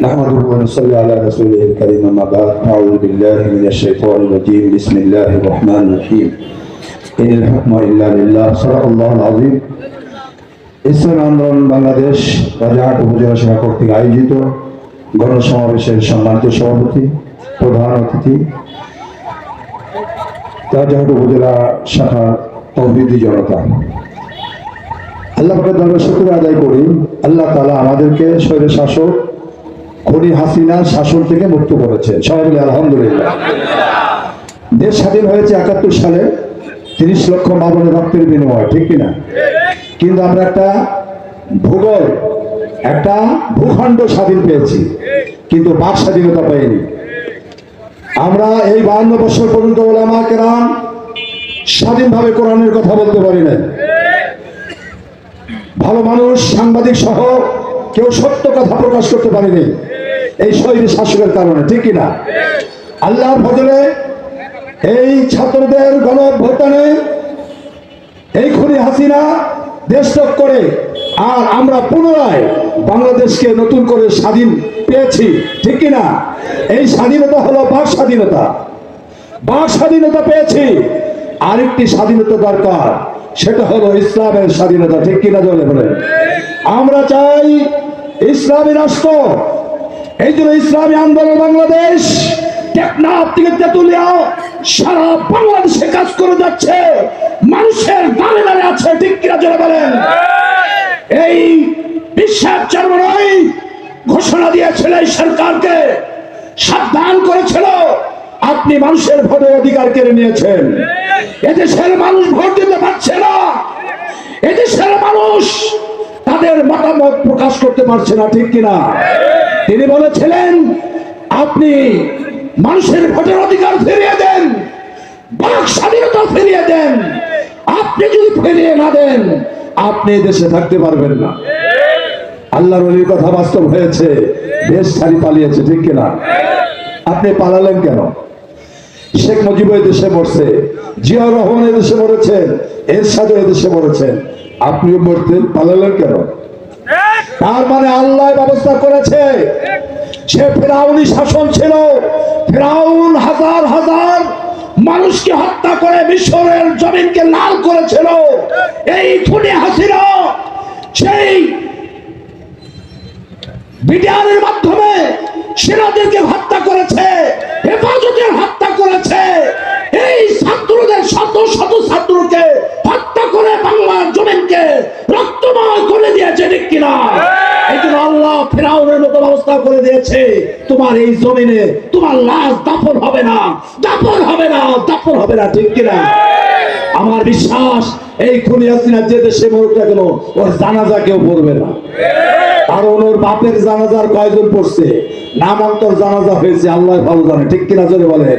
نحمده ونصلي على رسوله الكريم أما بعد أعوذ بالله من الشيطان الرجيم بسم الله الرحمن الرحيم إن الحكم إلا لله صدق الله العظيم ইসলাম আন্দোলন বাংলাদেশ রাজাহাট উপজেলা শাখা কর্তৃক আয়োজিত গণসমাবেশের সম্মানিত সভাপতি প্রধান অতিথি রাজাহাট উপজেলা শাখা তৌহিদি জনতা আল্লাহ দরবার শুক্র আদায় করি। আল্লাহ তালা আমাদেরকে শৈর শাসক, খনি হাসিনার শাসন থেকে মুক্ত করেছে। সবাই আলহামদুলিল্লাহ। দেশ স্বাধীন হয়েছে একাত্তর সালে, তিরিশ লক্ষ মামনের রক্তের বিনিময়, ঠিক কিনা? কিন্তু আমরা একটা ভূগোল, একটা ভূখণ্ড স্বাধীন পেয়েছি, কিন্তু বাক স্বাধীনতা পাইনি। আমরা এই বাহান্ন বছর পর্যন্ত ওলামা কেরাম স্বাধীনভাবে কোরআনের কথা বলতে পারি না ভালো মানুষ, সাংবাদিক সহ কেউ সত্য কথা প্রকাশ করতে পারেনি। এই শহীদ শাসকের কারণে, ঠিক কিনা? আল্লাহর বদলে এই ছাত্রদের গণ এই খুনি হাসিনা দেশ ত্যাগ করে, আর আমরা পুনরায় বাংলাদেশকে নতুন করে স্বাধীন পেয়েছি, ঠিক কিনা? এই স্বাধীনতা হলো বাক স্বাধীনতা। বাক স্বাধীনতা পেয়েছি। আরেকটি স্বাধীনতা দরকার। সেটা হলো ইসলামের স্বাধীনতা, ঠিক কিনা জলে বলেন? আমরা চাই ইসলামী রাষ্ট্র, এই জন্য ইসলামী আন্দোলন বাংলাদেশ সারা কাজ করে যাচ্ছে। মানুষের ঠিক বলেন? এই ঘোষণা সরকারকে, সাবধান করেছিল। আপনি মানুষের ভোটের অধিকার কেড়ে নিয়েছেন। এদেশের মানুষ ভোট দিতে পারছে না। এদেশের মানুষ তাদের মতামত প্রকাশ করতে পারছে না, ঠিক কিনা? তিনি বলেছিলেন, আপনি মানুষের ভোটের অধিকার ফিরিয়ে দেন, বাক স্বাধীনতা ফিরিয়ে দেন। আপনি যদি ফিরিয়ে না দেন, আপনি দেশে থাকতে পারবেন না। আল্লাহর অলির কথা বাস্তব হয়েছে, দেশ ছাড়ি পালিয়েছে, ঠিক কিনা? আপনি পালালেন কেন? শেখ মুজিব দেশে মরছে জিয়া রহমান এই দেশে মরেছেন এরশাদ এই দেশে মরেছেন আপনিও মরতেন, পালালেন কেন? তার মানে আল্লাহ ব্যবস্থা করেছে। সে ফেরাউনি শাসন ছিল। ফেরাউন হাজার হাজার মানুষকে হত্যা করে মিশরের জমিনকে লাল করেছিল। এই খুনি হাসিনা, সেই বিডিআরের মাধ্যমে সেনাদেরকে হত্যা করেছে, হেফাজতের হত্যা করেছে। এই ছাত্রদের শত শত ছাত্রকে হত্যা করে বাংলার জমিনকে রক্তময় করে দিয়েছে ঠিক কিনা? এই জন্য আল্লাহ ফেরাউনের মতো ব্যবস্থা করে দিয়েছে তোমার এই জমিনে তোমার লাশ দাফন হবে না দাফন হবে না দাফন হবে না ঠিক কিনা? আমার বিশ্বাস এই খুনি হাসিনা যে দেশে মরুক না কেন ওর জানাজা কেউ পড়বে না। কারণ ওর বাপের জানাজার কয়জন পড়ছে? নামান্তর জানাজা হয়েছে, আল্লাহ ভালো জানে, ঠিক কিনা জোরে বলে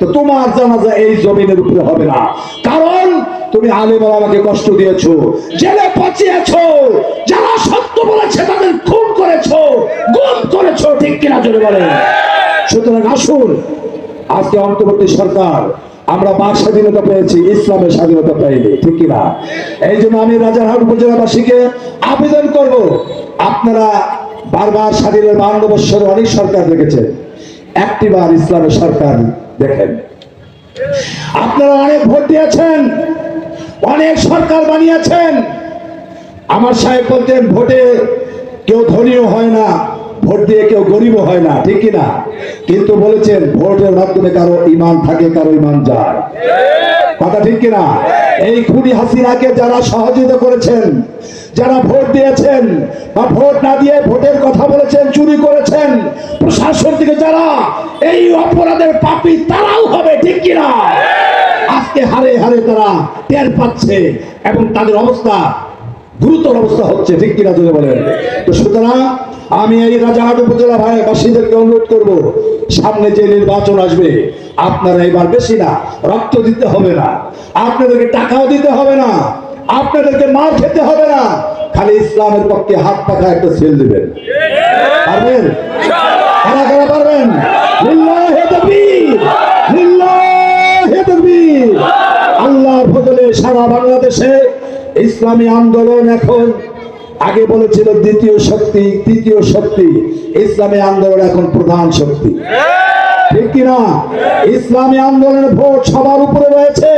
তো তোমার জানাজা এই জমিনের উপরে হবে না। কারণ তুমি আলিম আমাকে কষ্ট দিয়েছ, জেলে পচিয়েছো, যারা সত্য বলেছে তাদের খুন করেছ, গুম করেছ, ঠিক কিনা জোরে বলে সুতরাং আসুন, আজকে অন্তর্বর্তী সরকার আমরা বাক স্বাধীনতা পেয়েছি, ইসলামের স্বাধীনতা পাইনি, ঠিক কিনা? এই জন্য আমি রাজারহাট উপজেলাবাসীকে আবেদন করব, আপনারা বারবার স্বাধীনের বান্ন বৎসরে অনেক সরকার দেখেছেন একটি বার ইসলামের সরকার দেখেন। আপনারা অনেক ভোট দিয়েছেন, অনেক সরকার বানিয়েছেন, আমার সাহেব বলতেন, ভোটে কেউ ধনীও হয় না। ভোট দিয়ে কেউ গরিবও হয় না, ঠিক কিনা? কিন্তু বলেছেন ভোটের মাধ্যমে কারও ইমান থাকে, কারও ইমান যায়। কথা ঠিক কিনা? এই খুনি হাসিনাকে যারা সহযোগিতা করেছেন, যারা ভোট দিয়েছেন, বা ভোট না দিয়ে ভোটের কথা বলেছেন, চুরি করেছেন, প্রশাসন থেকে যারা এই অপরাধের পাপি, তারাও হবে, ঠিক কিনা? আজকে হারে হারে তারা টের পাচ্ছে এবং তাদের অবস্থা গুরুতর অবস্থা হচ্ছে, ঠিক কিনা যদি বলেন? তো সুতরাং আমি এই রাজাহাট উপজেলা ভাই বাসীদেরকে অনুরোধ করব, সামনে যে নির্বাচন আসবে, আপনারা এবার বেশি না, রক্ত দিতে হবে না, আপনাদেরকে টাকাও দিতে হবে না, আপনাদেরকে মার খেতে হবে না, খালি ইসলামের পক্ষে হাত পাখা একটা সেল দিবেন। পারবেন? কারা কারা পারবেন? আল্লাহর ফজলে সারা বাংলাদেশে ইসলামী আন্দোলন এখন আগে বলেছিল দ্বিতীয় শক্তি, তৃতীয় শক্তি। ইসলামী আন্দোলন এখন প্রধান শক্তি। ঠিক কিনা ইসলামী আন্দোলনের ভোট সবার উপরে রয়েছে।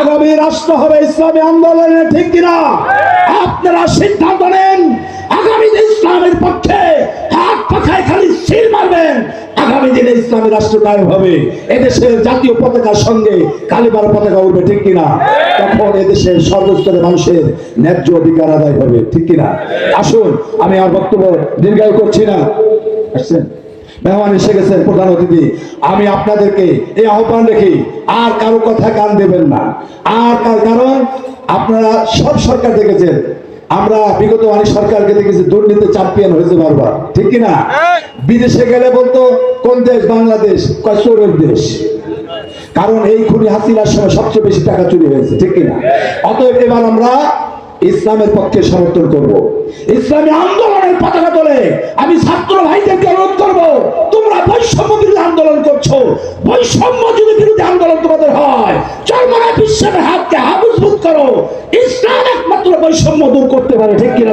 আগামী রাষ্ট্র হবে ইসলামী আন্দোলনের, ঠিক কিনা আপনারা সিদ্ধান্ত নেন। আগামী ইসলামের পক্ষে হাত পাখায় খালি সিল মারবেন। আগামী দিনে ইসলামী রাষ্ট্র কায়েম হবে। এদেশের জাতীয় পতাকার সঙ্গে কালিমার পতাকা উঠবে, ঠিক কিনা? তখন এদেশের সর্বস্তরের মানুষের ন্যায্য অধিকার আদায় হবে, ঠিক কিনা? আসুন, আমি আর বক্তব্য দীর্ঘায়ু করছি না। মেহমান এসে গেছেন, প্রধান অতিথি। আমি আপনাদেরকে এই আহ্বান রেখে আর কারও কথা কান দেবেন না। আর কার কারণ আপনারা সব সরকার দেখেছেন আমরা বিগত অনেক সরকারকে দেখেছি দুর্নীতি চ্যাম্পিয়ন হয়েছে বারবার। ঠিক কিনা? বিদেশে গেলে বলতো কোন দেশ? বাংলাদেশ। কয় চোরের দেশ। কারণ এই খুনি হাসিনার সময় সবচেয়ে বেশি টাকা চুরি হয়েছে ঠিক কিনা? অতএব এবার আমরা ইসলামের পক্ষে সমর্থন করব। ইসলামী আন্দোলনের পতাকা তোলে আমি ছাত্র ভাইদেরকে অনুরোধ করব বৈষম্য বিরোধী আন্দোলন করছ। বৈষম্য যদি বিরোধী আন্দোলন তোমাদের হয় চরমনা বিশ্বের হাতকে হাবুজবুত করো। ইসলাম একমাত্র বৈষম্য দূর করতে পারে, ঠিক কিনা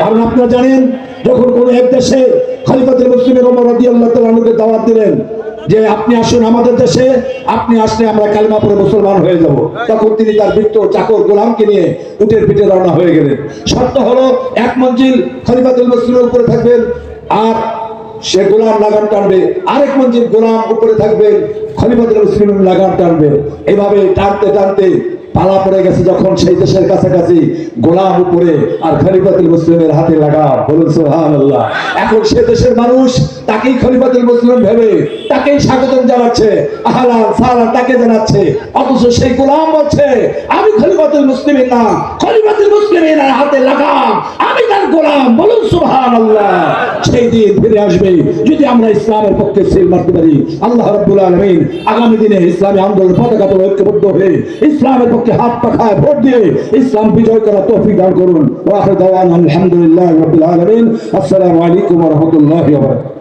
কারণ আপনারা জানেন, যখন কোন এক দেশে খলিফাতুল মুসলিমের ওমর রাদিয়াল্লাহু তাআলাকে দাওয়াত দিলেন, যে আপনি আসুন আমাদের দেশে, আপনি আসলে আমরা কালিমা পড়ে মুসলমান হয়ে যাব। তখন তিনি তার বৃত্ত চাকর গোলামকে নিয়ে উটের পিঠে রওনা হয়ে গেলেন। শর্ত হলো, এক মঞ্জিল খলিফাতুল মুসলিমের উপরে থাকবেন, আর সে গোলাম লাগান টানবে। আরেক মঞ্জিল গোলাম উপরে থাকবেন খলিফাতুল মুসলিম লাগান টানবে। এভাবে টানতে টানতে পালা পড়ে গেছে যখন সেই দেশের কাছাকাছি গোলাম উপরে আর খলিফাতুল মুসলিমের হাতে লাগা বলুন সোহান এখন সে দেশের মানুষ তাকেই খলিফাতুল মুসলিম ভেবে, তাকেই স্বাগতম জানাচ্ছে। আহলান সালাম তাকে জানাচ্ছে। অথচ সেই গোলাম বলছে, আমি খলিফাতুল মুসলিমের না খলিফাতুল মুসলিমের হাতে লাগাম। আমি তার গোলাম। বলুন সুবহানাল্লাহ। সেই দিন ফিরে আসবে। যদি আমরা ইসলামের পক্ষে সিল মারতে পারি, আল্লাহ রাব্বুল আলামিন আগামী দিনে ইসলামী আন্দোলন পতাকা তোলা ঐক্যবদ্ধ হয়ে, ইসলামের পক্ষে হাত পাখায় ভোট দিয়ে ইসলাম বিজয় করার তৌফিক দান করুন। ওয়া আখির দাওয়ানা আলহামদুলিল্লাহি রাব্বিল আলামিন। আসসালামু আলাইকুম ওয়া রাহমাতুল্লাহি ওয়া বারাকাতুহু।